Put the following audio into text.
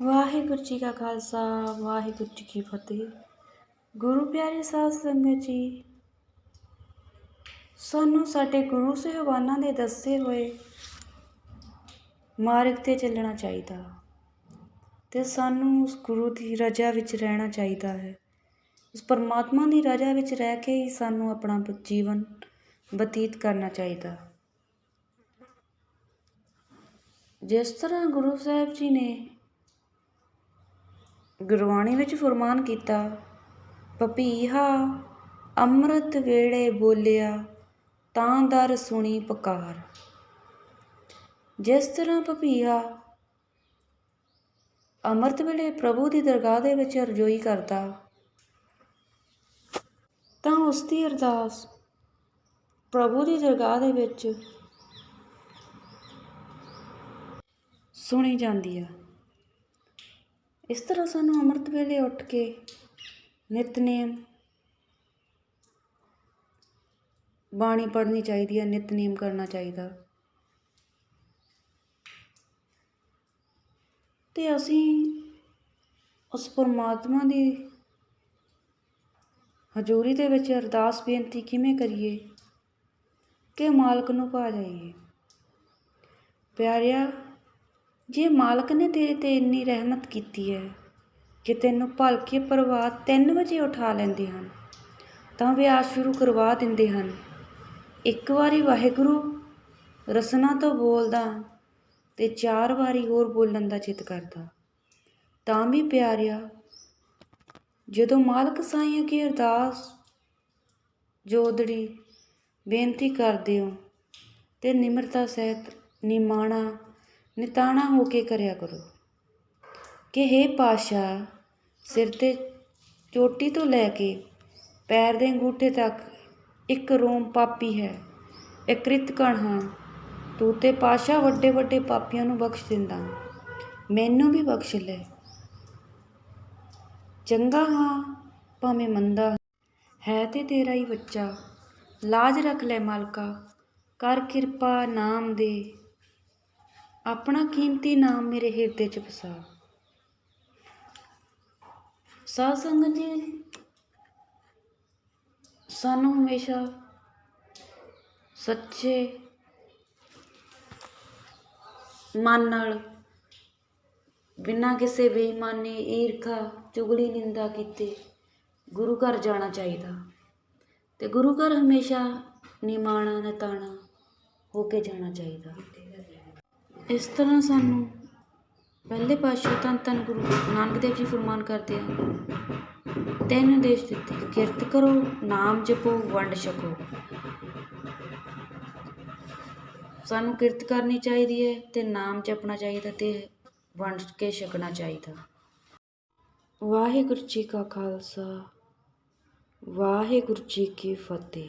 ਵਾਹਿਗੁਰੂ ਜੀ ਕਾ ਖਾਲਸਾ, ਵਾਹਿਗੁਰੂ ਜੀ ਕੀ ਫਤਿਹ। ਗੁਰੂ ਪਿਆਰੇ ਸਾਧ ਸੰਗਤ ਜੀ, ਸਾਨੂੰ ਸਾਡੇ ਗੁਰੂ ਸਾਹਿਬਾਨਾਂ ਦੇ ਦੱਸੇ ਹੋਏ ਮਾਰਗ ਤੇ ਚੱਲਣਾ ਚਾਹੀਦਾ ਤੇ ਸਾਨੂੰ ਉਸ ਗੁਰੂ ਦੀ ਰਜ਼ਾ ਵਿੱਚ ਰਹਿਣਾ ਚਾਹੀਦਾ ਹੈ। ਉਸ ਪਰਮਾਤਮਾ ਦੀ ਰਜ਼ਾ ਵਿੱਚ ਰਹਿ ਕੇ ਹੀ ਸਾਨੂੰ ਆਪਣਾ ਜੀਵਨ ਬਤੀਤ ਕਰਨਾ ਚਾਹੀਦਾ। ਜਿਸ ਤਰ੍ਹਾਂ ਗੁਰੂ ਸਾਹਿਬ ਜੀ ਨੇ ਗੁਰਬਾਣੀ ਵਿੱਚ ਫੁਰਮਾਨ ਕੀਤਾ ਪਪੀਹਾ ਅੰਮ੍ਰਿਤ ਵੇਲੇ ਬੋਲਿਆ, ਤਾਂ ਦਰ ਸੁਣੀ ਪੁਕਾਰ। ਜਿਸ ਤਰ੍ਹਾਂ ਪਪੀਹਾ ਅੰਮ੍ਰਿਤ ਵੇਲੇ ਪ੍ਰਭੂ ਦੀ ਦਰਗਾਹ ਦੇ ਵਿੱਚ ਰਜੋਈ ਕਰਦਾ, ਤਾਂ ਉਸ ਦੀ ਅਰਦਾਸ ਪ੍ਰਭੂ ਦੀ ਦਰਗਾਹ ਦੇ ਵਿੱਚ ਸੁਣੀ ਜਾਂਦੀ ਆ। ਇਸ ਤਰ੍ਹਾਂ ਸਾਨੂੰ ਅੰਮ੍ਰਿਤ ਵੇਲੇ ਉੱਠ ਕੇ ਨਿਤਨੇਮ ਬਾਣੀ ਪੜ੍ਹਨੀ ਚਾਹੀਦੀ ਹੈ, ਨਿਤਨੇਮ ਕਰਨਾ ਚਾਹੀਦਾ। ਤੇ ਅਸੀਂ ਉਸ ਪਰਮਾਤਮਾ ਦੀ ਹਜ਼ੂਰੀ ਦੇ ਵਿੱਚ ਅਰਦਾਸ ਬੇਨਤੀ ਕਿਵੇਂ ਕਰੀਏ ਕਿ ਮਾਲਕ ਨੂੰ ਪਾ ਜਾਈਏ। ਪਿਆਰਿਆ ਜੇ ਮਾਲਕ ਨੇ ਤੇਰੇ ਤੇ ਇੰਨੀ ਰਹਿਮਤ ਕੀਤੀ ਹੈ ਕਿ ਤੈਨੂੰ ਭਲਕੇ ਪ੍ਰਭਾਤ 3 ਵਜੇ ਉਠਾ ਲੈਂਦੇ ਹਨ, ਤਾਂ ਵਿਆਹ ਸ਼ੁਰੂ ਕਰਵਾ ਦਿੰਦੇ ਹਨ। ਇੱਕ ਵਾਰੀ ਵਾਹਿਗੁਰੂ ਰਸਨਾ ਤੋਂ ਬੋਲਦਾ ਤੇ ਚਾਰ ਵਾਰੀ ਹੋਰ ਬੋਲਣ ਦਾ ਚਿੱਤ ਕਰਦਾ। ਤਾਂ ਵੀ ਪਿਆਰਿਆ, ਜਦੋਂ ਮਾਲਕ ਸਾਈਂ ਅੱਗੇ ਅਰਦਾਸ, ਜੋਦੜੀ, ਬੇਨਤੀ ਕਰਦੇ ਹੋ ਤੇ ਨਿਮਰਤਾ ਸਹਿਤ ਨਿਮਾਣਾ ਨਿਤਾਣਾ ਹੋ ਕੇ ਕਰਿਆ ਕਰੋ। ਕਿ ਹੇ ਪਾਸ਼ਾ ਸਿਰ ਤੇ ਚੋਟੀ ਤੋਂ ਲੈ ਕੇ ਪੈਰ ਦੇ ਅੰਗੂਠੇ ਤੱਕ ਇੱਕ ਰੋਮ ਪਾਪੀ ਹੈ ਇੱਕ ਕਣ ਹਾਂ। ਤੂੰ ਤੇ ਪਾਸ਼ਾ ਵੱਡੇ ਵੱਡੇ ਪਾਪੀਆਂ ਨੂੰ ਬਖਸ਼ ਦਿੰਦਾ, ਮੈਨੂੰ ਵੀ ਬਖਸ਼ ਲੈ। ਚੰਗਾ ਹਾਂ, ਭਾਵੇਂ ਮੰਦਾ। ਹੈ ਤੇ ਤੇਰਾ ਹੀ ਬੱਚਾ, ਲਾਜ ਰੱਖ ਲੈ ਮਾਲਕਾ, ਕਰ ਕਿਰਪਾ ਨਾਮ ਦੇ। ਆਪਣਾ ਕੀਮਤੀ ਨਾਮ ਮੇਰੇ ਹਿਰਦੇ 'ਚ ਵਸਾ ਸਾਧ ਸੰਗਤ ਜੀ, ਸਾਨੂੰ ਹਮੇਸ਼ਾ ਸੱਚੇ ਮਨ ਨਾਲ, ਬਿਨਾਂ ਕਿਸੇ ਬੇਈਮਾਨੀ, ਈਰਖਾ, ਚੁਗਲੀ, ਨਿੰਦਾ ਕੀਤੇ ਗੁਰੂ ਘਰ ਜਾਣਾ ਚਾਹੀਦਾ। ਤੇ ਗੁਰੂ ਘਰ ਹਮੇਸ਼ਾ ਨਿਮਾਣਾ, ਨਤਾਣਾ ਹੋ ਕੇ ਜਾਣਾ ਚਾਹੀਦਾ। ਇਸ ਤਰ੍ਹਾਂ ਸਾਨੂੰ ਪਹਿਲੇ ਪਾਤਸ਼ਾਹ ਧੰਨ ਧੰਨ ਗੁਰੂ ਨਾਨਕ ਦੇਵ ਜੀ ਫਰਮਾਨ ਕਰਦੇ ਆ, ਤਿੰਨ ਉਦੇਸ਼ ਦਿੱਤੇ, ਕਿਰਤ ਕਰੋ, ਨਾਮ ਜਪੋ, ਵੰਡ ਛਕੋ। ਸਾਨੂੰ ਕਿਰਤ ਕਰਨੀ ਚਾਹੀਦੀ ਹੈ ਤੇ ਨਾਮ ਜਪਣਾ ਚਾਹੀਦਾ ਤੇ ਵੰਡ ਕੇ ਛਕਣਾ ਚਾਹੀਦਾ। ਵਾਹਿਗੁਰੂ ਜੀ ਕਾ ਖਾਲਸਾ, ਵਾਹਿਗੁਰੂ ਜੀ ਕੀ ਫਤਿਹ।